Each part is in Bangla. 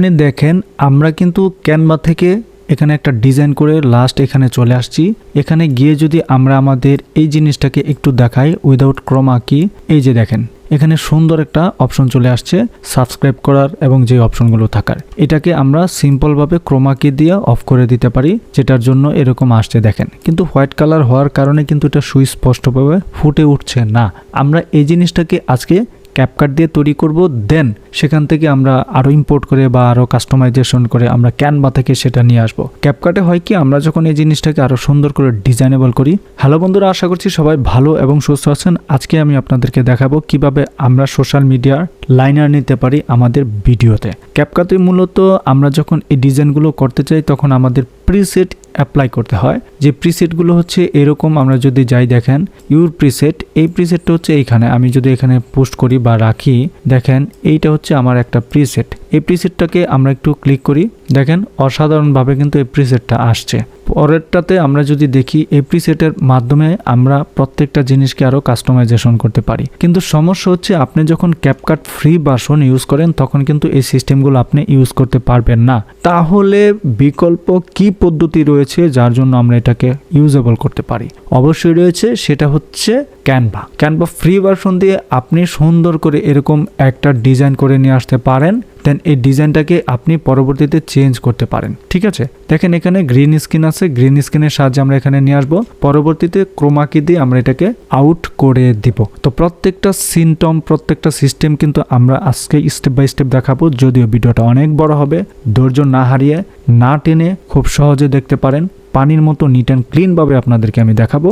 আপনি দেখেন, আমরা কিন্তু ক্যানভা থেকে এখানে একটা ডিজাইন করে লাস্ট এখানে চলে আসছি। এখানে গিয়ে যদি আমরা আমাদের এই জিনিসটাকে একটু দেখাই উইদাউট ক্রমা কি এই যে দেখেন, এখানে সুন্দর একটা অপশন চলে আসছে সাবস্ক্রাইব করার এবং যে অপশনগুলো থাকার। এটাকে আমরা সিম্পলভাবে ক্রোমাকে দিয়ে অফ করে দিতে পারি, যেটার জন্য এরকম আসছে, দেখেন। কিন্তু হোয়াইট কালার হওয়ার কারণে কিন্তু এটা সুস্পষ্টভাবে ফুটে উঠছে না। আমরা এই জিনিসটাকে আজকে ক্যাপকাট দিয়ে তৈরি করব দেন সেখান থেকে আমরা আরও ইম্পোর্ট করে বা আরও কাস্টমাইজেশন করে আমরা ক্যানভা থেকে সেটা নিয়ে আসব। ক্যাপকাটে হয় কি, আমরা যখন এই জিনিসটাকে আরও সুন্দর করে ডিজাইনেবল করি, হ্যালো বন্ধুরা, আশা করছি সবাই ভালো এবং সুস্থ আছেন। আজকে আমি আপনাদেরকে দেখাবো কীভাবে আমরা সোশ্যাল মিডিয়ার লাইনার নিতে পারি আমাদের ভিডিওতে। ক্যাপকাতে মূলত আমরা যখন এই ডিজাইনগুলো করতে চাই, তখন আমাদের প্রিসেট অ্যাপ্লাই করতে হয়। যে প্রিসেটগুলো হচ্ছে এরকম, আমরা যদি যাই দেখেন ইউর প্রিসেট এই প্রিসেটটা হচ্ছে এইখানে। আমি যদি এখানে পোস্ট করি বা রাখি, দেখেন, এইটা হচ্ছে আমার একটা প্রিসেট এই প্রিসেটটাকে আমরা একটু ক্লিক করি। দেখেন, অসাধারণভাবে কিন্তু এই প্রিসেটটা আসছে। পরেরটাতে আমরা যদি দেখি, এই প্রিসেটের মাধ্যমে আমরা প্রত্যেকটা জিনিসকে আরও কাস্টমাইজেশন করতে পারি। কিন্তু সমস্যা হচ্ছে, আপনি যখন ক্যাপকাট ফ্রি বাসন ইউজ করেন, তখন কিন্তু এই সিস্টেমগুলো আপনি ইউজ করতে পারবেন না। তাহলে বিকল্প কি পদ্ধতি রয়েছে যার জন্য আমরা এটাকে ইউজেবল করতে পারি? অবশ্যই রয়েছে, সেটা হচ্ছে ক্যানভা ক্যানভা ফ্রি ভার্সন দিয়ে আপনি সুন্দর করে এরকম একটা ডিজাইন করে নিয়ে আসতে পারেন। দেন এই ডিজাইনটাকে আপনি পরবর্তীতে চেঞ্জ করতে পারেন, ঠিক আছে? দেখেন এখানে গ্রিন স্ক্রিন আছে গ্রিন স্ক্রিনের সাহায্যে আমরা এখানে নিয়ে আসব। পরবর্তীতে ক্রোমাকি দিয়ে আমরা এটাকে আউট করে দিব। তো প্রত্যেকটা সিনটম প্রত্যেকটা সিস্টেম কিন্তু আমরা আজকে স্টেপ বাই স্টেপ দেখাবো, যদিও ভিডিওটা অনেক বড় হবে। ধৈর্য না হারিয়ে, না টেনে খুব সহজে দেখতে পারেন। পানির মতো নিট অ্যান্ড ক্লিনভাবে আপনাদেরকে আমি দেখাবো।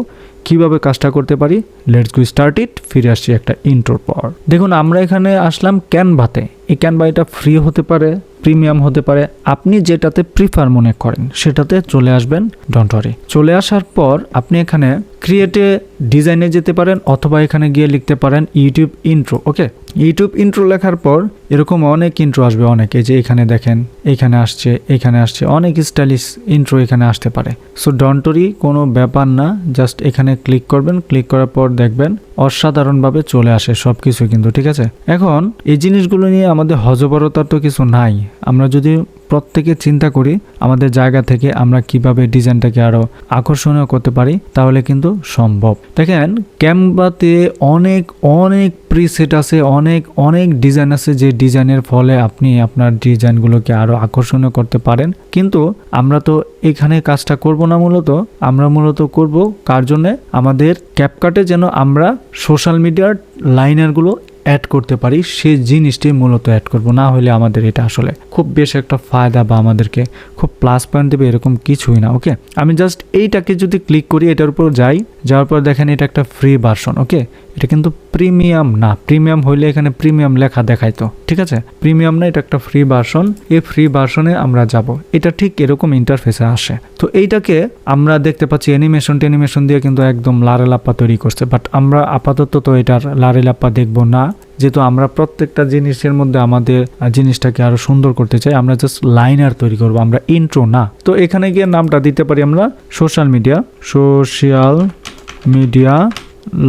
কীভাবে কাজটা করতে পারি? লেটস গো স্টার্ট ইট ফিরে আসছি একটা ইন্ট্রোর পর। দেখুন, আমরা এখানে আসলাম ক্যানভাতে এই ক্যানভা এটা ফ্রি হতে পারে প্রিমিয়াম হতে পারে। আপনি যেটাতে প্রিফার মনে করেন, সেটাতে চলে আসবেন। ডন্ট ওয়ারি চলে আসার পর আপনি এখানে ক্রিয়েটে ডিজাইনে যেতে পারেন অথবা এখানে গিয়ে লিখতে পারেন YouTube intro okay YouTube intro লেখার পর এরকম অনেক ইন্ট্রো আসবে, অনেক। যে এখানে দেখেন, এখানে আসছে এখানে আসছে। অনেক স্টাইলিশ ইন্ট্রো এখানে আসতে পারে। সো ডন্টরি কোনো ব্যাপার না। জাস্ট এখানে ক্লিক করবেন ক্লিক করার পর দেখবেন অসাধারণভাবে চলে আসে সব কিছু কিন্তু, ঠিক আছে? এখন এই জিনিসগুলো নিয়ে আমাদের হজবরতার তো কিছু নাই। আমরা যদি প্রত্যেকে চিন্তা করি আমাদের জায়গা থেকে আমরা কীভাবে ডিজাইনটাকে আরও আকর্ষণীয় করতে পারি, তাহলে কিন্তু সম্ভব। দেখেন, ক্যানভাতে অনেক অনেক প্রিসেট আছে, অনেক অনেক ডিজাইন আছে যে ডিজাইনের ফলে আপনি আপনার ডিজাইনগুলোকে আরও আকর্ষণীয় করতে পারেন। কিন্তু আমরা তো এখানে কাজটা করব না মূলত, আমরা মূলত করব কার জন্যে? আমাদের ক্যাপকাটে যেন আমরা সোশ্যাল মিডিয়ার লাইনারগুলো অ্যাড করতে পারি, সেই জিনিসটি মূলত অ্যাড করব। না হলে আমাদের এটা আসলে খুব বেশ একটা ফায়দা বা আমাদেরকে খুব প্লাস পয়েন্ট দেবে এরকম কিছুই না ওকে আমি জাস্ট এইটাকে যদি ক্লিক করি, এটার উপর যাই, যাওয়ার পর দেখেন এটা একটা ফ্রি ভার্সন ওকে এটা কিন্তু প্রিমিয়াম না প্রিমিয়াম হইলে এখানে প্রিমিয়াম লেখা দেখাইতো ঠিক আছে? প্রিমিয়াম না, এটা একটা ফ্রি ভার্সন এই ফ্রি ভার্সনে আমরা যাব। এটা ঠিক এরকম ইন্টারফেসে আসে। তো এইটাকে আমরা দেখতে পাচ্ছি অ্যানিমেশন টেনিমেশন দিয়ে কিন্তু একদম লারেলাপ্পা তৈরি করছে বাট আমরা আপাতত তো এটার লারেলাপ্পা দেখব না। যেহেতু আমরা প্রত্যেকটা জিনিসের মধ্যে আমাদের জিনিসটাকে আরও সুন্দর করতে চাই, আমরা জাস্ট লাইনার তৈরি করব, আমরা ইন্ট্রো না। তো এখানে গিয়ে নামটা দিতে পারি আমরা social media social media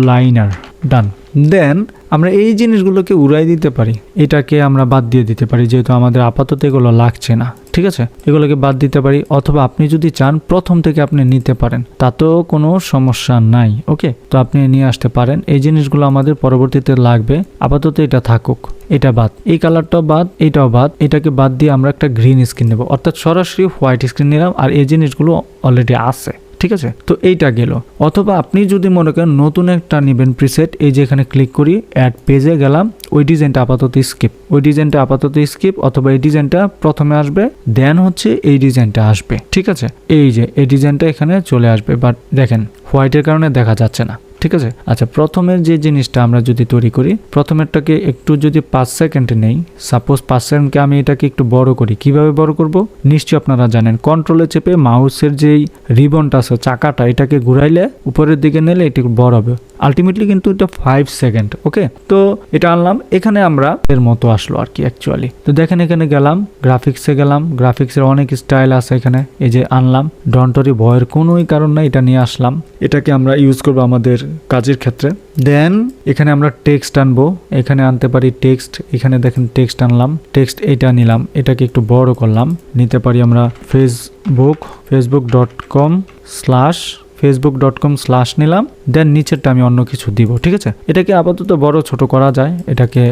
liner done then আমরা এই জিনিসগুলোকে উড়াই দিতে পারি। এটাকে আমরা বাদ দিয়ে দিতে পারি, যেহেতু আমাদের আপাতত এগুলো লাগছে না, ঠিক আছে? এগুলোকে বাদ দিতে পারি, অথবা আপনি যদি চান, প্রথম থেকে আপনি নিতে পারেন, তাতেও কোনো সমস্যা নাই, ওকে? তো আপনি নিয়ে আসতে পারেন, এই জিনিসগুলো আমাদের পরবর্তীতে লাগবে, আপাতত এটা থাকুক, এটা বাদ। এই কালারটাও বাদ, এটাও বাদ, এটাকে বাদ দিয়ে আমরা একটা গ্রিন স্ক্রিন নেব, অর্থাৎ সরাসরি হোয়াইট স্ক্রিন নিলাম, আর এই জিনিসগুলো অলরেডি আছে। ঠিক আছে? তো এইটা গেল। অথবা আপনি যদি মনে করেন নতুন একটা নেবেন প্রিসেট এই যে এখানে ক্লিক করি অ্যাড পেজে গেলাম, ওই ডিজাইনটা আপাতত স্কিপ ওই ডিজাইনটা আপাতত স্কিপ অথবা এই ডিজাইনটা প্রথমে আসবে দেন হচ্ছে এই ডিজাইনটা আসবে। ঠিক আছে? এই যে, এই ডিজাইনটা এখানে চলে আসবে। বাট দেখেন হোয়াইটের কারণে দেখা যাচ্ছে না। ঠিক আছে? আচ্ছা প্রথমের যে জিনিসটা আমরা যদি তৈরি করি, প্রথমেরটাকে একটু যদি পাঁচ সেকেন্ডে নেই সাপোজ পাঁচ সেকেন্ডকে আমি এটাকে একটু বড় করি, কীভাবে বড় করব? নিশ্চয়ই আপনারা জানেন কন্ট্রোলে চেপে মাউসের যেই রিবনটা আছে, চাকাটা, এটাকে ঘুরাইলে উপরের দিকে নিলে এটি বড় হবে। আলটিমেটলি কিন্তু এটা ফাইভ সেকেন্ড ওকে তো এটা আনলাম, এখানে আমরা এর মতো আসলো আর কি অ্যাকচুয়ালি তো দেখেন এখানে গেলাম গ্রাফিক্সে গেলাম গ্রাফিক্সের অনেক স্টাইল আছে এখানে, এই যে আনলাম ডন্টরি ভয়ের কোনোই কারণ নাই, এটা নিয়ে আসলাম। এটাকে আমরা ইউজ করব আমাদের কাজের ক্ষেত্রে। দেন এখানে আমরা টেক্সট আনব। এখানে আনতে পারি টেক্সট এখানে দেখেন টেক্সট আনলাম। টেক্সট এটা নিলাম। এটাকে একটু বড় করলাম। নিতে পারি আমরা Facebook Facebook dot com slash Facebook dot com slash নিলাম। দেন নিচেরটা আমি অন্য কিছু দিব, ঠিক আছে? এটাকে আপাতত বড় ছোট করা যায়। এটাকে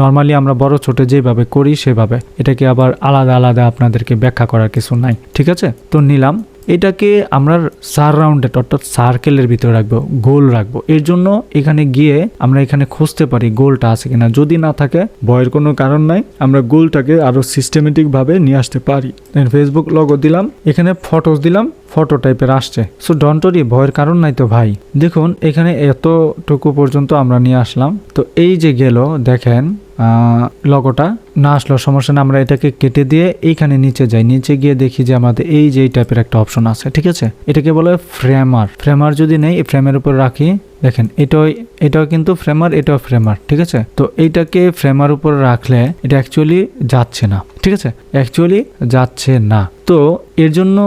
নর্মালি আমরা বড় ছোট যেভাবে করি সেভাবে। এটাকে আবার আলাদা আলাদা আপনাদেরকে ব্যাখ্যা করার কিছু নাই, ঠিক আছে? তো নিলাম। এটাকে আমরা সারাউন্ডেড অর্থাৎ সার্কেলের ভিতরে রাখব, গোল রাখব। এর জন্য এখানে গিয়ে আমরা এখানে খুঁজতে পারি গোলটা আছে কিনা। যদি না থাকে, ভয়ের কোনো কারণ নাই, আমরা গোলটাকে আরও সিস্টেমেটিকভাবে নিয়ে আসতে পারি। ফেসবুক লগও দিলাম, এখানে ফটোস দিলাম ফটো টাইপের আসছে। সো ডন্টরি ভয়ের কারণ নাই তো ভাই। দেখুন, এখানে এতটুকু পর্যন্ত আমরা নিয়ে আসলাম। তো এই যে গেল, দেখেন লগোটা না আসলো সমস্যা না আমরা এটাকে কেটে দিয়ে এইখানে নিচে যাই। নিচে গিয়ে দেখি যে আমাদের এই যে এই টাইপের একটা অপশন আছে, ঠিক আছে? এটাকে বলে ফ্রেমার ফ্রেমার যদি নেই ফ্রেমের উপর রাখি, দেখেন, এটাও এটাও কিন্তু ফ্রেমার এটাও ফ্রেমার ঠিক আছে? তো এইটাকে ফ্রেমার উপর রাখলে এটা অ্যাকচুয়ালি যাচ্ছে না, ঠিক আছে? অ্যাকচুয়ালি যাচ্ছে না। তো এর জন্য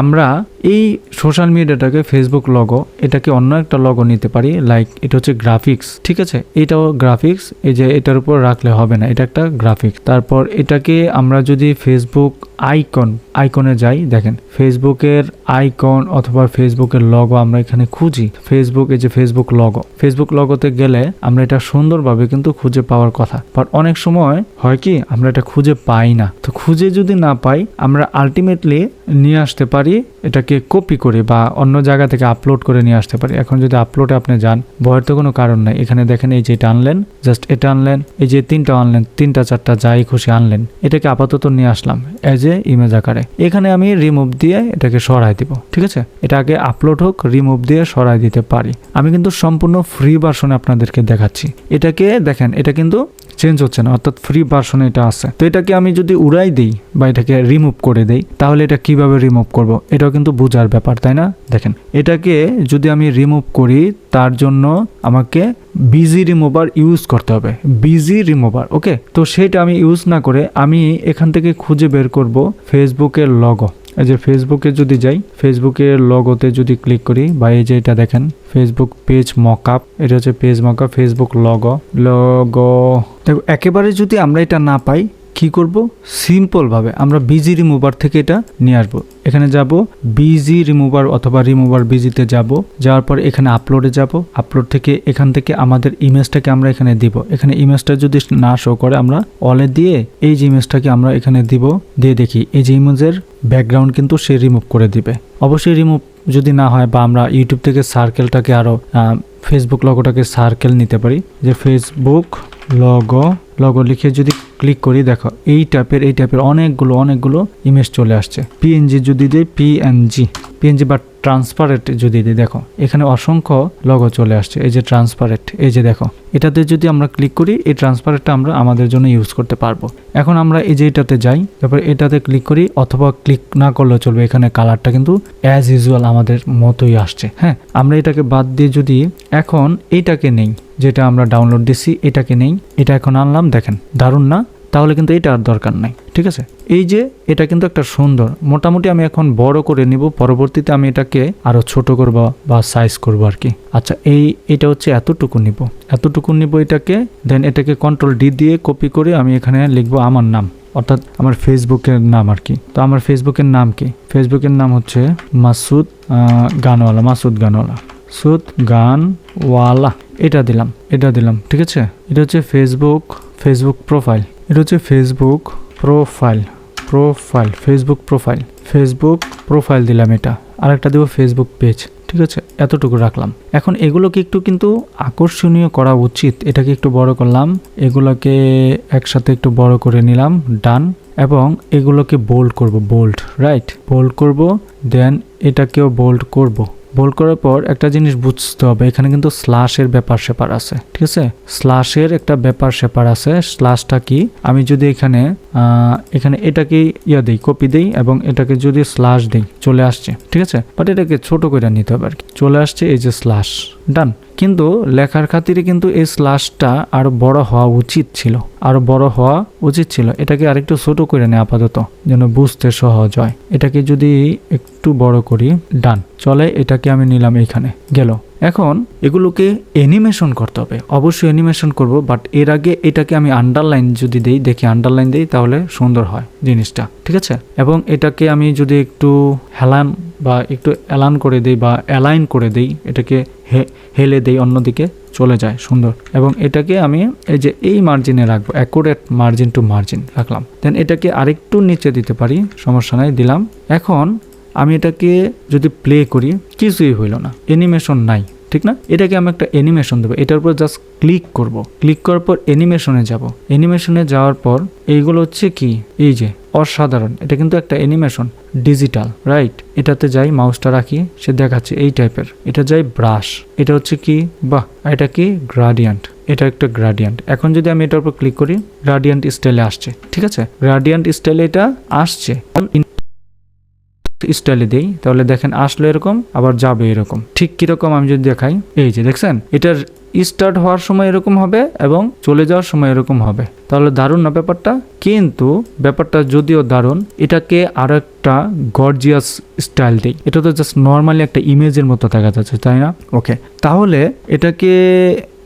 আমরা এই সোশ্যাল মিডিয়াটাকে ফেসবুক লগো এটাকে অন্য একটা লগো নিতে পারি লাইক এটা হচ্ছে গ্রাফিক্স ঠিক আছে? এটাও গ্রাফিক্স এই যে এটার উপর রাখলে হবে না, এটা একটা গ্রাফিক্স তারপর এটাকে আমরা যদি ফেসবুক আইকন আইকনে যাই, দেখেন ফেসবুকের আইকন অথবা ফেসবুকের লগো আমরা এখানে খুঁজি। ফেসবুক এই যে ফেসবুক লগো ফেসবুক লগোতে গেলে আমরা এটা সুন্দরভাবে কিন্তু খুঁজে পাওয়ার কথা। বাট অনেক সময় হয় কি, আমরা এটা খুঁজে পাই না। তো খুঁজে যদি না পাই, আমরা আলটিমেটলি নিয়ে আসতে পারি এটাকে কপি করে বা অন্য জায়গা থেকে আপলোড করে নিয়ে আসতে পারি। এখন যদি আপলোডে আপনি যান, ভয়ের তো কোনো কারণ নাই। এখানে দেখেন এই যে এটা আনলেন জাস্ট এটা আনলেন, এই যে তিনটা আনলেন, তিনটা, চারটা যাই খুশি আনলেন, এটাকে আপাতত নিয়ে আসলাম এজ এ ইমেজ আকারে। এখানে আমি রিমুভ দিয়ে এটাকে সরাই দিব, ঠিক আছে? এটা আগে আপলোড হোক রিমুভ দিয়ে সরাই দিতে পারি। আমি কিন্তু সম্পূর্ণ ফ্রি ভার্সনে আপনাদেরকে দেখাচ্ছি। এটাকে দেখেন, এটা কিন্তু চেঞ্জ হচ্ছে না, অর্থাৎ ফ্রি ভার্সনে এটা আছে। তো এটাকে আমি যদি উড়াই দিই বা এটাকে রিমুভ করে দেই, তাহলে এটা কীভাবে রিমুভ করব? এটাও কিন্তু বোঝার ব্যাপার, তাই না? দেখেন, এটাকে যদি আমি রিমুভ করি, তার জন্য আমাকে বিজি রিমুভার ইউজ করতে হবে। বিজি রিমুভার ওকে তো সেটা আমি ইউজ না করে আমি এখান থেকে খুঁজে বের করব ফেসবুকের লগো এই যে ফেসবুকে যদি যাই ফেসবুকের লগোতে যদি ক্লিক করি, বা এই যে এটা দেখেন ফেসবুক পেজ মকআপ এটা হচ্ছে page mockup Facebook logo logo দেখো, একেবারে যদি আমরা এটা না পাই কি করব? সিম্পল ভাবে আমরা বিজি রিমুভার থেকে এটা নিয়ে আসব। এখানে যাব বিজি রিমুভার অথবা রিমুভার বিজিতে যাব। যাওয়ার পর এখানে আপলোডে যাব। আপলোড থেকে এখান থেকে আমাদের ইমেজটাকে আমরা এখানে দিব। এখানে ইমেজটা যদি না শো করে আমরা অলে দিয়ে এই যে ইমেজটাকে আমরা এখানে দিব, দিয়ে দেখি। এই যে ইমেজের ব্যাকগ্রাউন্ড কিন্তু সে রিমুভ করে দিবে। অবশ্যই রিমুভ যদি না হয় বা আমরা ইউটিউব থেকে সার্কেলটাকে আরও ফেসবুক লগোটাকে সার্কেল নিতে পারি। যে ফেসবুক লগো লগো লিখে যদি ক্লিক করি, দেখো, এই টাইপের এই টাইপের অনেকগুলো অনেকগুলো ইমেজ চলে আসছে। পিএনজি যদি দিই পিএনজি পিএনজি বা ট্রান্সপারেন্ট যদি দিই, দেখো, এখানে অসংখ্য লগো চলে আসছে। এই যে ট্রান্সপারেন্ট এই যে দেখো, এটাতে যদি আমরা ক্লিক করি, এই ট্রান্সপারেন্টটা আমরা আমাদের জন্য ইউজ করতে পারব। এখন আমরা এই যে এটাতে যাই, তারপর এটাতে ক্লিক করি, অথবা ক্লিক না করলেও চলবে, এখানে কালারটা কিন্তু অ্যাজ ইউজুয়াল আমাদের মতোই আসছে। হ্যাঁ আমরা এটাকে বাদ দিয়ে যদি এখন এইটাকে নেই, যেটা আমরা ডাউনলোড দিছি এটাকে নেই, এটা এখন আনলাম, দেখেন, দারুণ না? তাহলে কিন্তু এটা আর দরকার নাই, ঠিক আছে? এই যে এটা কিন্তু একটা সুন্দর, মোটামুটি আমি এখন বড় করে নিব, পরবর্তীতে আমি এটাকে আরও ছোট করব বা সাইজ করব আর কি আচ্ছা এই, এটা হচ্ছে এতটুকু নিব। এতটুকু নিব এটাকে দেন এটাকে কন্ট্রোল ডি দিয়ে কপি করে আমি এখানে লিখব আমার নাম, অর্থাৎ আমার ফেসবুকের নাম আর কি তো আমার ফেসবুকের নাম কি? ফেসবুকের নাম হচ্ছে মাসুদ গানওয়ালা মাসুদ গানওয়ালা। সুদ গানওয়ালা। এটা দিলাম এটা দিলাম, ঠিক আছে? এটা হচ্ছে ফেসবুক ফেসবুক প্রোফাইল এটা হচ্ছে Facebook profile profile Facebook profile Facebook profile দিলাম এটা। আরেকটা দেবো ফেসবুক পেজ ঠিক আছে? এতটুকু রাখলাম। এখন এগুলোকে একটু কিন্তু আকর্ষণীয় করা উচিত। এটাকে একটু বড় করলাম, এগুলোকে একসাথে একটু বড় করে নিলাম ডান এবং এগুলোকে বোল্ড করব বোল্ড রাইট বোল্ড করব দেন এটাকেও বোল্ড করব। বোল্ড করার পর একটা জিনিস বুঝতে হবে, এখানে কিন্তু স্ল্যাশের ব্যাপার সেপার আছে, ঠিক আছে? স্ল্যাশের একটা ব্যাপার স্যাপার আছে স্ল্যাশটা কি? আমি যদি এখানে এখানে এটাকে ইয়া দিই কপি দিই এবং এটাকে যদি স্ল্যাশ দিই, চলে আসছে, ঠিক আছে? বাট এটাকে ছোট করে নিতে হবে আর কি। চলে আসছে এই যে স্ল্যাশ ডান কিন্তু লেখার খাতিরে কিন্তু এই স্ল্যাশটা আরও বড় হওয়া উচিত ছিল। আরও বড় হওয়া উচিত ছিল। এটাকে আরেকটু ছোট করে নেয় আপাতত, যেন বুঝতে সহজ হয়। এটাকে যদি একটু বড় করি, ডান। চলে, এটাকে আমি নিলাম এখানে। গেল। এখন এগুলোকে অ্যানিমেশন করতে হবে। অবশ্যই অ্যানিমেশন করব বাট এর আগে এটাকে আমি আন্ডারলাইন যদি দেই, দেখি আন্ডারলাইন দেই, তাহলে সুন্দর হয় জিনিসটা। ঠিক আছে? এবং এটাকে আমি যদি একটু হেলান বা একটু অ্যালান করে দেই বা অ্যালাইন করে দেই, এটাকে হেলে দেই অন্যদিকে চলে যায়, সুন্দর। এবং এটাকে আমি এই যে এই মার্জিনে রাখব অ্যাকুরেট মার্জিন টু মার্জিন রাখলাম। দেন এটাকে আরেকটু নিচে দিতে পারি, সমস্যা নাই, দিলাম। এখন আমি এটাকে যদি প্লে করি, কিছুই হইল না। অ্যানিমেশন নাই। ঠিক না? এটাকে আমি একটা অ্যানিমেশন দেবো। এটার উপর জাস্ট ক্লিক করব। ক্লিক করার পর অ্যানিমেশনে যাব। অ্যানিমেশনে যাওয়ার পর এইগুলো হচ্ছে কি? এই যে, অসাধারণ। এটা কিন্তু একটা অ্যানিমেশন ডিজিটাল রাইট এটাতে যাই মাউসটা রাখি, সে দেখাচ্ছে এই টাইপের এটা যাই ব্রাশ এটা হচ্ছে কি? বাহ! এটা কি? গ্রাডিয়ান্ট এটা একটা গ্রাডিয়ান্ট এখন যদি আমি এটার উপর ক্লিক করি গ্রাডিয়ান্ট স্টাইলে আসছে। ঠিক আছে? গ্রাডিয়ান্ট স্টাইলে এটা আসছে। স্টাইলে দেই তাহলে দেখেন আসলো এরকম আবার যাবে এরকম। ঠিক কীরকম আমি যদি দেখাই এই যে দেখছেন এটার স্টার্ট হওয়ার সময় এরকম হবে এবং চলে যাওয়ার সময় এরকম হবে। তাহলে দারুণ না ব্যাপারটা? কিন্তু ব্যাপারটা যদিও দারুণ এটাকে আরও একটা গর্জিয়াস স্টাইল দেই। এটা তো জাস্ট নর্মালি একটা ইমেজের মতো দেখা যাচ্ছে তাই না? ওকে তাহলে এটাকে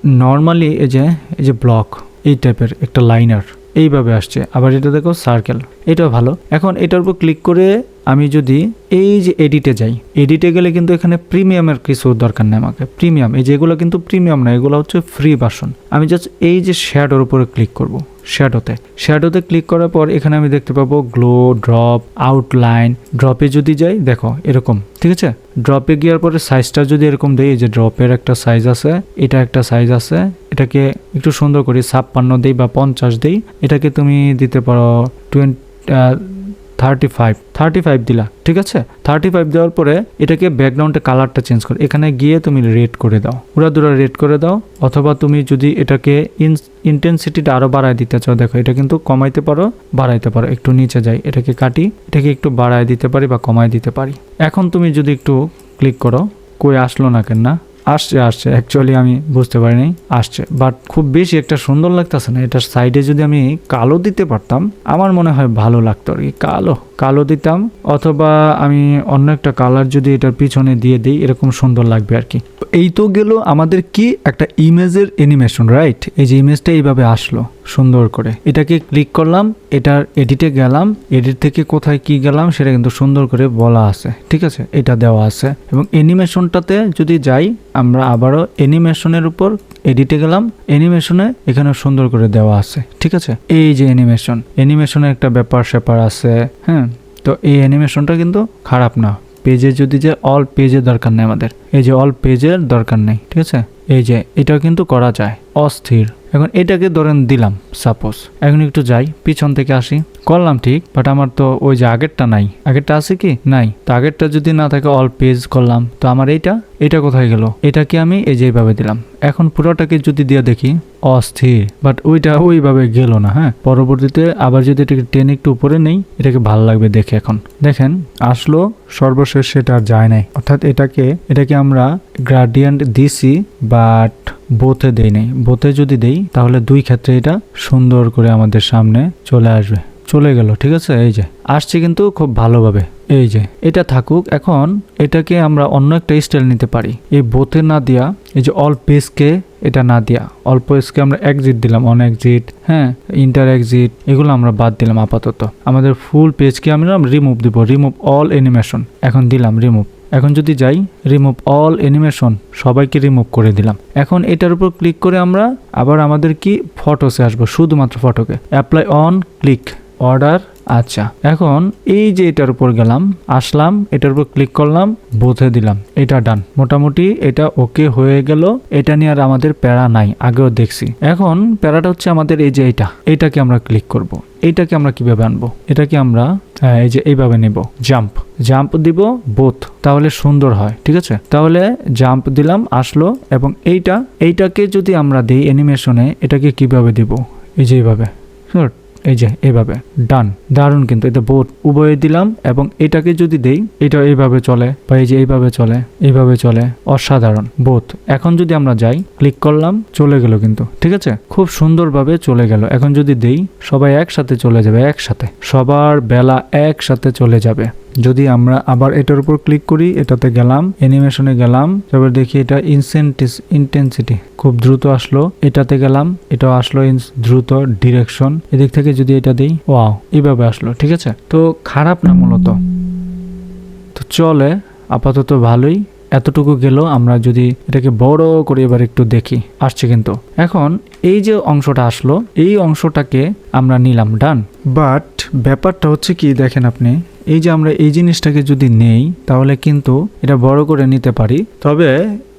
নর্মালি এই যে এই যে ব্লক এই টাইপের একটা লাইনার এইভাবে আসছে। আবার এটা দেখো সার্কেল এটাও ভালো। এখন এটার উপর ক্লিক করে আমি যদি এই যে এডিটে যাই এডিটে গেলে কিন্তু এখানে প্রিমিয়ামের কিছু দরকার নেই আমাকে। প্রিমিয়াম এই যেগুলো কিন্তু প্রিমিয়াম না, এগুলো হচ্ছে ফ্রি ভার্সন আমি জাস্ট এই যে শ্যাডোর উপরে ক্লিক করব শ্যাডোতে শ্যাডোতে ক্লিক করার পর এখানে আমি দেখতে পাবো গ্লো ড্রপ আউটলাইন ড্রপে যদি যাই, দেখো, এরকম, ঠিক আছে? ড্রপে গিয়ার পরে সাইজটা যদি এরকম দেই যে ড্রপের একটা সাইজ আছে, এটা একটা সাইজ আছে, এটাকে একটু সুন্দর করি ছাপ্পান্ন দেই বা পঞ্চাশ দেই, এটাকে তুমি দিতে পারো twenty thirty five thirty five দিলা, ঠিক আছে? থার্টি ফাইভ দেওয়ার পরে এটাকে ব্যাকগ্রাউন্ডে কালারটা চেঞ্জ করো। এখানে গিয়ে তুমি রেড করে দাও। পুরা দুরা রেড করে দাও, অথবা তুমি যদি এটাকে ইন্টেন্সিটিটা আরও বাড়ায় দিতে চাও, দেখো, এটা কিন্তু কমাইতে পারো, বাড়াইতে পারো। একটু নিচে যাই, এটাকে কাটি, এটাকে একটু বাড়ায় দিতে পারি বা কমায় দিতে পারি। এখন তুমি যদি একটু ক্লিক করো, কই আসলো না কেন না? আসছে আসছে। অ্যাকচুয়ালি আমি বুঝতে পারিনি, আসছে। বাট খুব বেশি একটা সুন্দর লাগতেছে না, এটার সাইডে যদি আমি কালো দিতে পারতাম, আমার মনে হয় ভালো লাগতো আর কি, কালো। কালো দিতাম, অথবা আমি অন্য একটা কালার যদি এটার পিছনে দিয়ে দিই, এরকম সুন্দর লাগবে আর কি। এই তো গেল আমাদের কি? একটা ইমেজের অ্যানিমেশন রাইট এই যে ইমেজটা এইভাবে আসলো, সুন্দর করে। এটাকে ক্লিক করলাম, এটার এডিটে গেলাম এডিট থেকে কোথায় কি গেলাম, সেটা কিন্তু সুন্দর করে বলা আছে, ঠিক আছে? এটা দেওয়া আছে। এবং অ্যানিমেশনটাতে যদি যাই, আমরা আবারও অ্যানিমেশনের উপর এডিটে গেলাম অ্যানিমেশনে এখানে সুন্দর করে দেওয়া আছে, ঠিক আছে? এই যে অ্যানিমেশন অ্যানিমেশনের একটা ব্যাপার স্যাপার আছে হ্যাঁ? তো এই অ্যানিমেশনটা কিন্তু খারাপ না পেজে যদি যে অল পেজের দরকার নেই আমাদের, এই যে অল পেজের দরকার নেই, ঠিক আছে? এই যে এটা কিন্তু করা যায়, অস্থির। এখন এটাকে ধরেন দিলাম সাপোজ এখন একটু যাই, পিছন থেকে আসি। করলাম ঠিক বাট আমার তো ওই যে আগেরটা নাই। আগেরটা আছে কি? নাই। তো আগেরটা যদি না থাকে অল পেজ করলাম। তো আমার এইটা এটা কোথায় গেল? এটাকে আমি এই যে এইভাবে দিলাম। এখন পুরোটাকে যদি দিয়ে দেখি, অস্থির। বাট ওইটা ওইভাবে গেল না হ্যাঁ? পরবর্তীতে আবার যদি এটাকে টেনে একটু উপরে নেই, এটাকে ভালো লাগবে দেখে এখন। দেখেন, আসলো, সর্বশেষ সেটা আর যায় নাই। অর্থাৎ এটাকে এটাকে আমরা গ্রাডিয়েন্ট দিছি বাট বোথে দেই নাই। বোথে যদি দেই, তাহলে দুই ক্ষেত্রে এটা সুন্দর করে আমাদের সামনে চলে আসবে। চলে গেল, ঠিক আছে? এই যে, আসছে কিন্তু খুব ভালোভাবে। এই যে, এটা থাকুক, এখন এটাকে আমরা অন্য একটা স্টাইল নিতে পারি। এই বোথে না দিয়া, এই যে অল পেজকে এটা না দিয়া, অল্প পেজকে আমরা এক্সিট দিলাম অন এক্সিট হ্যাঁ ইন্টার এক্সিট এগুলো আমরা বাদ দিলাম আপাতত। আমাদের ফুল পেজকে আমরা রিমুভ দিব রিমুভ অল অ্যানিমেশন এখন দিলাম রিমুভ এখন যদি যাই রিমুভ অল অ্যানিমেশন সবাইকে রিমুভ করে দিলাম। এখন এটার উপর ক্লিক করে আমরা আবার আমাদের কি ফটোসে আসব, শুধুমাত্র ফটোকে অ্যাপ্লাই অন ক্লিক অর্ডার আচ্ছা। এখন এই যে এটার উপর গেলাম, আসলাম, এটার উপর ক্লিক করলাম বোধে দিলাম, এটা ডান মোটামুটি এটা ওকে হয়ে গেল, এটা নিয়ে আর আমাদের প্যারা নাই, আগেও দেখছি। এখন প্যারাটা হচ্ছে আমাদের এই যে এটা, এটাকে আমরা ক্লিক করব। এইটাকে আমরা কীভাবে আনব? এটাকে আমরা এই যে এইভাবে নেব। জাম্প। জাম্প দিব বোথ তাহলে সুন্দর হয়, ঠিক আছে? তাহলে জাম্প দিলাম, আসলো, এবং এইটা, এইটাকে যদি আমরা দিই অ্যানিমেশনে এটাকে কীভাবে দিব? এই যে এইভাবে। এই যে এইভাবে ডান, দারুণ কিন্তু, এটা বোট উভয়ে দিলাম এবং এটাকে যদি দেই এটা এইভাবে চলে, বা এই যে এইভাবে চলে এইভাবে চলে, অসাধারণ বোথ এখন যদি আমরা যাই, ক্লিক করলাম, চলে গেল কিন্তু, ঠিক আছে? খুব সুন্দরভাবে চলে গেল। এখন যদি দেই, সবাই একসাথে চলে যাবে, একসাথে, সবার বেলা একসাথে চলে যাবে। যদি আমরা আবার এটার উপর ক্লিক করি, এটাতে গেলাম, অ্যানিমেশনে গেলাম, তারপর দেখি এটা ইনসেন্টিস ইন্টেন্সিটি খুব দ্রুত আসলো, এটাতে গেলাম এটা আসলো দ্রুত ডিরেকশন এদিক থেকে যদি এটা দিই, ওয়াও, এইভাবে আসলো, ঠিক আছে? তো খারাপ না মূলত? তো চলে, আপাতত ভালোই, এতটুকু গেল, আমরা যদি এটাকে বড় করে এবার একটু দেখি, আসছে কিন্তু। এখন এই যে অংশটা আসলো, এই অংশটাকে আমরা নিলাম, ডান। বাট ব্যাপারটা হচ্ছে কি, দেখেন আপনি, এই যে আমরা এই জিনিসটাকে যদি নেই, তাহলে কিন্তু এটা বড় করে নিতে পারি। তবে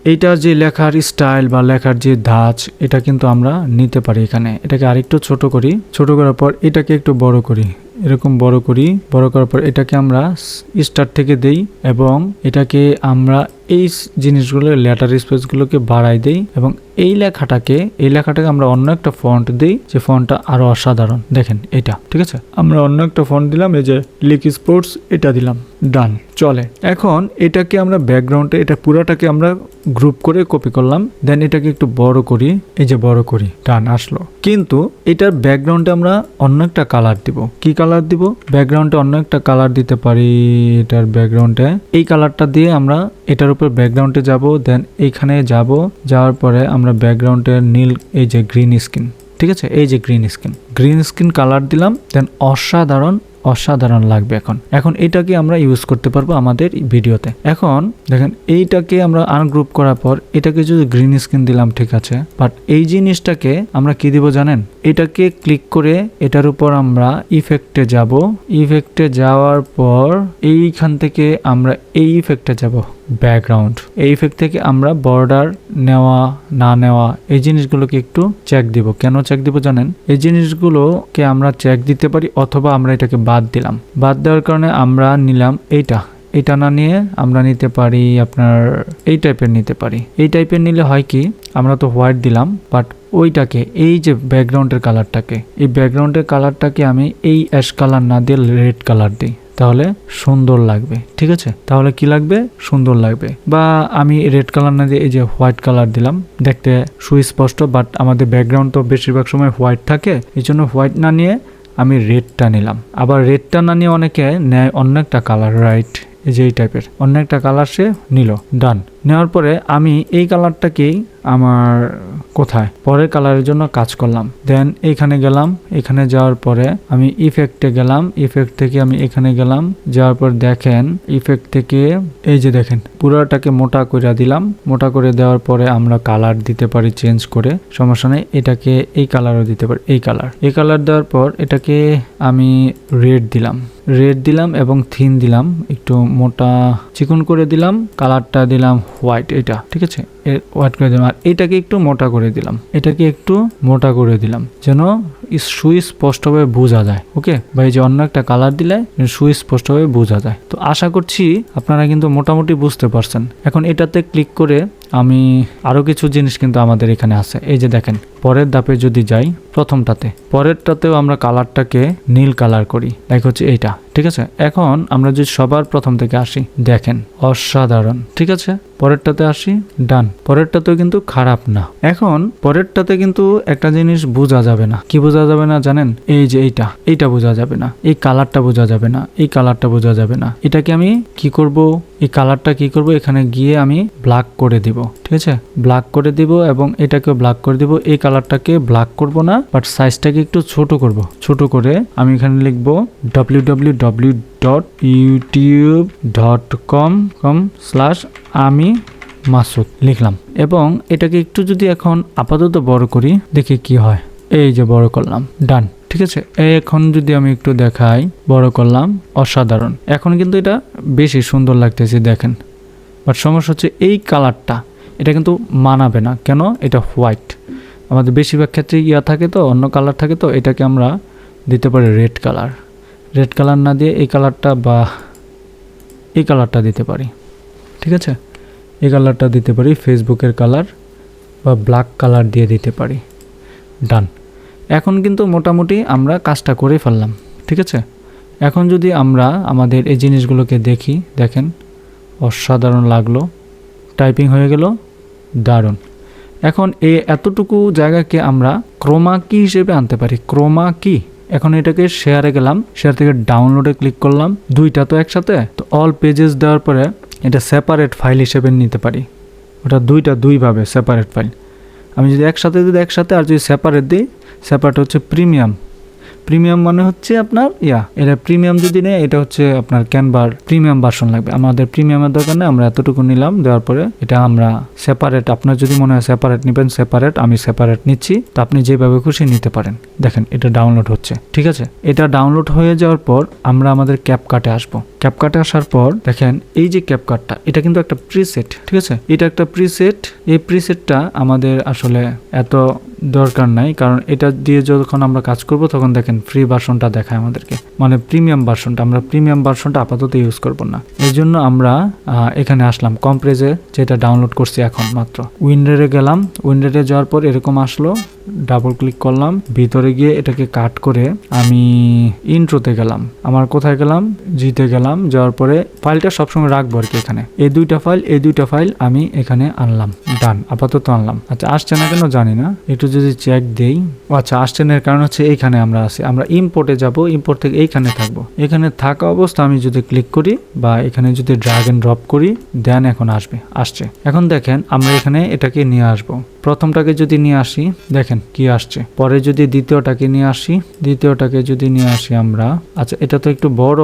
এইটার যে লেখার স্টাইল বা লেখার যে ধাঁচ, এটা কিন্তু আমরা নিতে পারি এখানে। এটাকে আরেকটু ছোট করি। ছোট করার পর এটাকে একটু বড় করি। এরকম বড় করি। বড় করার পর এটাকে আমরা স্টার থেকে দেই এবং এটাকে আমরা এই জিনিসগুলো, লেটার স্পেসগুলোকে বাড়াই দেই এবং এই লেখাটাকে এই লেখাটাকে আমরা অন্য একটা ফন্ট দিই, যে ফন্টটা আরও অসাধারণ। দেখেন, এটা, ঠিক আছে? আমরা অন্য একটা ফন্ট দিলাম, এই যে লিক স্পোর্টস এটা দিলাম। ডান চলে। এখন এটাকে আমরা ব্যাকগ্রাউন্ডে এটা পুরাটাকে আমরা গ্রুপ করে কপি করলাম দেন এটাকে একটু বড় করি, এই যে বড় করি ডান আসলো। কিন্তু এটার ব্যাকগ্রাউন্ডে আমরা অন্য একটা কালার দিব। কি কালার দিব? ব্যাকগ্রাউন্ডে অন্য একটা কালার দিতে পারি, এটার ব্যাকগ্রাউন্ডে এই কালারটা দিয়ে আমরা এটার উপর ব্যাকগ্রাউন্ডে যাব দেন এইখানে যাব, যাওয়ার পরে আমরা ব্যাকগ্রাউন্ডের নীল, এই যে গ্রিন স্কিন ঠিক আছে? এই যে green screen green screen colour দিলাম দেন অসাধারণ অসাধারণ লাগবে এখন। এখন এটাকে আমরা ইউজ করতে পারব আমাদের ভিডিওতে। এখন দেখেন, এইটাকে আমরা আনগ্রুপ করার পর এটাকে যদি গ্রিন স্ক্রিন দিলাম, ঠিক আছে? বাট এই জিনিসটাকে আমরা কি দিব জানেন? এটাকে ক্লিক করে এটার উপর আমরা ইফেক্টে যাব। ইফেক্টে যাওয়ার পর এইখান থেকে আমরা এই ইফেক্টে যাব। ব্যাকগ্রাউন্ড। এই ইফেক্ট থেকে আমরা বর্ডার নেওয়া, না নেওয়া, এই জিনিসগুলোকে একটু চেক দিব। কেন চেক দিব জানেন? এই জিনিসগুলোকে আমরা চেক দিতে পারি অথবা আমরা এটাকে বাদ দিলাম। বাদ দেওয়ার কারণে আমরা নিলাম এইটা। এটা না নিয়ে আমরা নিতে পারি আপনার এই টাইপের নিতে পারি। এই টাইপের নিলে হয় কি? আমরা তো হোয়াইট দিলাম বাট ওইটাকে, এই যে ব্যাকগ্রাউন্ডের কালারটাকে এই ব্যাকগ্রাউন্ডের কালারটাকে আমি এই অ্যাশ কালার না দিয়ে রেড কালার দিই। তাহলে সুন্দর লাগবে, ঠিক আছে? তাহলে কি লাগবে? সুন্দর লাগবে। বা আমি রেড কালার না দিয়ে এই যে হোয়াইট কালার দিলাম, দেখতে সুস্পষ্ট বাট আমাদের ব্যাকগ্রাউন্ড তো বেশিরভাগ সময় হোয়াইট থাকে, এই জন্য হোয়াইট না নিয়ে আমি রেডটা নিলাম। আবার রেডটা না নিয়ে অনেকে নেয় অন্য একটা কালার রাইট এই যে এই টাইপের অন্য একটা কালার সে নিল ডান নেওয়ার পরে আমি এই কালারটাকেই আমার কোথায়? পরের কালারের জন্য কাজ করলাম। দেন এইখানে গেলাম, এখানে যাওয়ার পরে আমি ইফেক্টে গেলাম ইফেক্ট থেকে আমি এখানে গেলাম, যাওয়ার পর দেখেন ইফেক্ট থেকে, এই যে দেখেন, পুরোটাকে মোটা করে দিলাম। মোটা করে দেওয়ার পরে আমরা কালার দিতে পারি চেঞ্জ করে। সমস্যা নেই, এটাকে এই কালারও দিতে পারি, এই কালার এই কালার দেওয়ার পর এটাকে আমি রেড দিলাম। রেড দিলাম এবং থিন দিলাম। একটু মোটা চিকন করে দিলাম কালারটা দিলাম হোয়াইট এটা, ঠিক আছে? হোয়াইট করে দিলাম। আর এটাকে একটু মোটা করে দিলাম। এটাকে একটু মোটা করে দিলাম যেন সুস্পষ্টভাবে বোঝা যায় ওকে বা এই যে অন্য একটা কালার দিলে সুস্পষ্টভাবে বোঝা যায়। তো আশা করছি আপনারা কিন্তু মোটামুটি বুঝতে পারছেন। এখন এটাতে ক্লিক করে আমি আরও কিছু জিনিস কিন্তু আমাদের এখানে আছে। এই যে দেখেন, পরের ধাপে যদি যাই, প্রথমটাতে, পরেরটাতেও আমরা কালারটাকে নীল কালার করি। লাইক হচ্ছে এইটা, ঠিক আছে? এখন আমরা যদি সবার প্রথম থেকে আসি, দেখেন, অসাধারণ, ঠিক আছে? পরেরটাতে আসি, ডান, পরেরটাতেও কিন্তু খারাপ না। এখন পরেরটাতে কিন্তু একটা জিনিস বোঝা যাবে না। কি বোঝা যাবে না জানেন? এই যে এইটা এইটা বোঝা যাবে না। এই কালারটা বোঝা যাবে না, এই কালারটা বোঝা যাবে না। এটাকে আমি কি করব? এই কালারটা কি করব? এখানে গিয়ে আমি ব্ল্যাক করে দিব, ঠিক আছে? ব্ল্যাক করে দিব এবং এটাকে ব্ল্যাক করে দিব। এই কালারটাকে ব্ল্যাক করব না বাট সাইজটাকে একটু ছোট করব। ছোট করে আমি এখানে লিখব W W W dot YouTube dot com com slash আমি মাসুদ লিখলাম। এবং এটাকে একটু যদি এখন আপাতত বড় করি, দেখি কি হয়। এই যে বড় করলাম ডান ঠিক আছে? এখন যদি আমি একটু দেখাই, বড় করলাম, অসাধারণ। এখন কিন্তু এটা বেশি সুন্দর লাগতেছে, দেখেন। বাট সমস্যা হচ্ছে এই কালারটা, এটা কিন্তু মানাবে না। কেন? এটা হোয়াইট। আমাদের বেশিরভাগ ক্ষেত্রে ইয়া থাকে তো, অন্য কালার থাকে তো, এটাকে আমরা দিতে পারি রেড কালার। রেড কালার না দিয়ে এই কালারটা বা এই কালারটা দিতে পারি। ঠিক আছে? এই কালারটা দিতে পারি, ফেসবুকের কালার বা ব্ল্যাক কালার দিয়ে দিতে পারি। ডান। এখন কিন্তু মোটামুটি আমরা কাজটা করে ফেললাম, ঠিক আছে? এখন যদি আমরা আমাদের এই জিনিসগুলোকে দেখি, দেখেন, অসাধারণ লাগল টাইপিং হয়ে গেল, দারুণ। এখন এই এতটুকু জায়গাকে আমরা ক্রোমা কি হিসেবে আনতে পারি? ক্রোমা কি? এখন এটাকে শেয়ারে গেলাম শেয়ার থেকে ডাউনলোডে ক্লিক করলাম, দুইটা তো একসাথে, তো অল পেজেস দেওয়ার পরে এটা সেপারেট ফাইল হিসেবে নিতে পারি। ওটা দুইটা দুইভাবে সেপারেট ফাইল আমি যদি একসাথে যদি একসাথে আর যদি সেপারেট দিই সেপারেট হচ্ছে প্রিমিয়াম। প্রিমিয়াম মানে হচ্ছে আপনার, ইয়া, এটা প্রিমিয়াম যদি নেই এটা হচ্ছে আপনার ক্যানভার প্রিমিয়াম ভার্সন লাগবে। আমাদের প্রিমিয়ামের দরকার নেই, আমরা এতটুকু নিলাম, দেওয়ার পরে এটা আমরা সেপারেট আপনার যদি মনে হয় সেপারেট নেবেন সেপারেট আমি সেপারেট নিচ্ছি, তো আপনি যেভাবে খুশি নিতে পারেন। দেখেন, এটা ডাউনলোড হচ্ছে, ঠিক আছে? এটা ডাউনলোড হয়ে যাওয়ার পর আমরা আমাদের ক্যাপকাটে আসব। ক্যাপকাটে আসার পর দেখেন, এই যে ক্যাপকাটটা এটা কিন্তু একটা প্রিসেট ঠিক আছে? এটা একটা প্রিসেট এই প্রিসেটটা আমাদের আসলে এত দরকার নাই, কারণ এটা দিয়ে যখন আমরা কাজ করব, তখন দেখেন ফ্রি ভার্সনটা দেখায় আমাদেরকে। মানে প্রিমিয়াম ভার্সনটা আমরা প্রিমিয়াম ভার্সনটা আপাতত ইউজ করব না। এই জন্য আমরা এখানে আসলাম। কম্প্রেজে যেটা ডাউনলোড করছি এখন মাত্র। উইন্ডারে গেলাম। উইন্ডারে যাওয়ার পর এরকম আসলো। ডাবল ক্লিক করলাম, ভিতরে গিয়ে এটাকে কাট করে আমি ইন্ট্রোতে গেলাম। আমার কোথায় গেলাম? জিতে গেলাম, যাওয়ার পরে ফাইলটা সবসময় রাখব আর কি এখানে। এই দুইটা ফাইল এই দুইটা ফাইল আমি এখানে আনলাম। ডান আপাতত আনলাম। আচ্ছা আসছে না কেন জানি না। একটু যদি চেক দেই। আচ্ছা আসছে না, এর কারণ হচ্ছে এইখানে আমরা আছি। আমরা ইম্পোর্টে যাব ইম্পোর্ট থেকে এইখানে থাকব। এখানে থাকা অবস্থা আমি যদি ক্লিক করি বা এখানে যদি ড্রাগ ড্রপ করি দেন এখন আসবে, আসছে। এখন দেখেন, আমরা এখানে এটাকে নিয়ে আসব। প্রথমটাকে যদি নিয়ে আসি, দেখেন কি আসছে? পরে যদি দ্বিতীয়টাকে নিয়ে আসি, দ্বিতীয়টাকে যদি নিয়ে আসি আমরা আচ্ছা এটা তো একটু বড়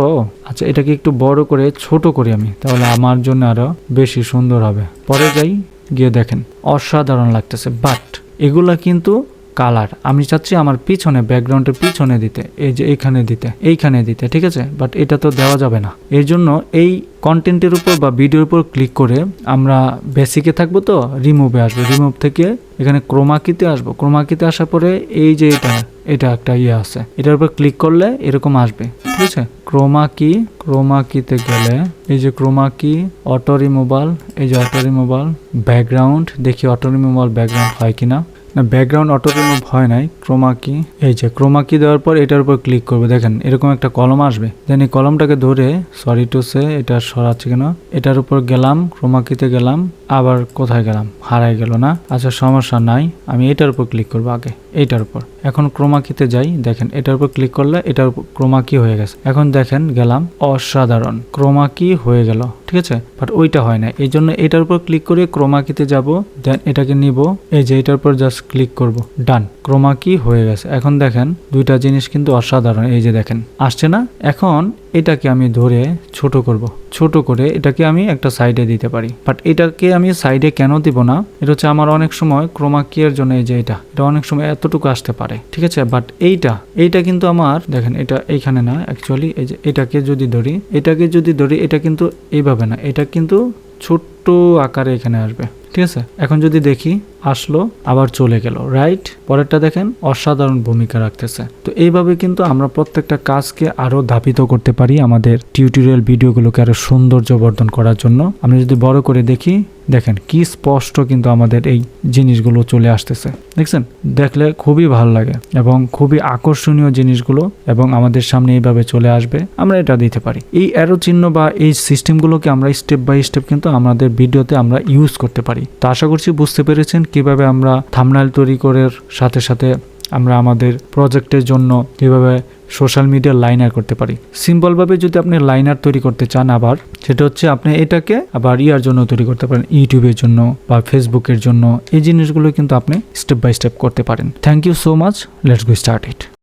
আচ্ছা এটাকে একটু বড় করে ছোট করি আমি, তাহলে আমার জন্য আরও বেশি সুন্দর হবে। পরে যাই, গিয়ে দেখেন, অসাধারণ লাগতেছে বাট এগুলা কিন্তু কালার। আমি চাচ্ছি আমার পিছনে, ব্যাকগ্রাউন্ডের পিছনে দিতে, এই যে এইখানে দিতে এইখানে দিতে, ঠিক আছে? বাট এটা তো দেওয়া যাবে না। এর জন্য এই কন্টেন্টের উপর বা ভিডিওর উপর ক্লিক করে আমরা বেসিকে থাকব তো রিমুভে আসব। রিমুভ থেকে এখানে ক্রোমাকিতে আসব। ক্রোমাকিতে আসার পরে এই যে এটা এটা একটা ইয়ে আছে। এটার উপর ক্লিক করলে এরকম আসবে, ঠিক আছে? ক্রোমা কি ক্রোমা কিতে গেলে এই যে ক্রোমা কি অটো রিমুভাল এই যে অটো রিমুভাল ব্যাকগ্রাউন্ড দেখি অটো রিমুভাল ব্যাকগ্রাউন্ড হয় কিনা। না ব্যাকগ্রাউন্ড অটো রিমুভ হয় নাই ক্রোমা কি এই যে ক্রোমাকি দেওয়ার পর এটার উপর ক্লিক করবে। দেখেন, এরকম একটা কলম আসবে। দেন এই কলমটাকে ধরে সরি টু সে এটা সরাচ্ছে কেন। এটার উপর গেলাম ক্রোমা কিতে গেলাম। আবার কোথায় গেলাম? হারাই গেল না? আচ্ছা সমস্যা নাই। আমি এটার উপর ক্লিক করব আগে, এইটার উপর। এখন ক্রোমা কিতে যাই, দেখেন, এটার উপর ক্লিক করলে এটার উপর ক্রোমা কি হয়ে গেছে। এখন দেখেন, গেলাম অসাধারণ। ক্রোমা কি হয়ে গেল, ঠিক আছে? বাট ওইটা হয় না। এই জন্য এটার উপর ক্লিক করে ক্রোমা কিতে যাব দেন এটাকে নিব। এই যে, এটার উপর জাস্ট ক্লিক করব। ডান ক্রোমা কি হয়ে গেছে। এখন দেখেন, দুইটা জিনিস কিন্তু অসাধারণ। এই যে, দেখেন, আসছে না? এখন এটাকে আমি ধরে ছোট করব। ছোট করে এটাকে আমি একটা সাইডে দিতে পারি। বাট এটাকে আমি সাইডে কেন দিব না? এটা হচ্ছে আমার অনেক সময় ক্রোমা কি এর জন্য এই যে এটা এটা অনেক সময় এতটুকু আসতে পারে। ঠিক আছে? বাট এইটা এইটা কিন্তু আমার, দেখেন এটা এইখানে না অ্যাকচুয়ালি এই যে এটাকে যদি ধরি, এটাকে যদি ধরি, এটা কিন্তু এইভাবে না, এটা কিন্তু ছোট্ট আকারে এখানে আসবে। ঠিক আছে? এখন যদি দেখি আসলো, আবার চলে গেল রাইট পরেরটা দেখেন, অসাধারণ ভূমিকা রাখতেছে। তো এইভাবে কিন্তু আমরা প্রত্যেকটা কাজকে আরও ধাপিত করতে পারি আমাদের টিউটোরিয়াল ভিডিওগুলোকে আরও সৌন্দর্য বর্ধন করার জন্য। আমরা যদি বড় করে দেখি, দেখেন কি স্পষ্ট কিন্তু আমাদের এই জিনিসগুলো চলে আসতেছে। দেখছেন? দেখলে খুবই ভালো লাগে এবং খুবই আকর্ষণীয় জিনিসগুলো এবং আমাদের সামনে এইভাবে চলে আসবে, আমরা এটা দিতে পারি। এই অ্যারো চিহ্ন বা এই সিস্টেমগুলোকে আমরা স্টেপ বাই স্টেপ কিন্তু আমাদের ভিডিওতে আমরা ইউজ করতে পারি। তো আশা করছি বুঝতে পেরেছেন কীভাবে আমরা থামনাইল তৈরি করার সাথে সাথে আমরা আমাদের প্রজেক্টের জন্য কীভাবে সোশ্যাল মিডিয়া লাইনার করতে পারি। সিম্পলভাবে যদি আপনি লাইনার তৈরি করতে চান আবার, সেটা হচ্ছে আপনি এটাকে আবার ইয়ার জন্য তৈরি করতে পারেন, ইউটিউবের জন্য বা ফেসবুকের জন্য, এই জিনিসগুলো কিন্তু আপনি স্টেপ বাই স্টেপ করতে পারেন। Thank you so much let's go start it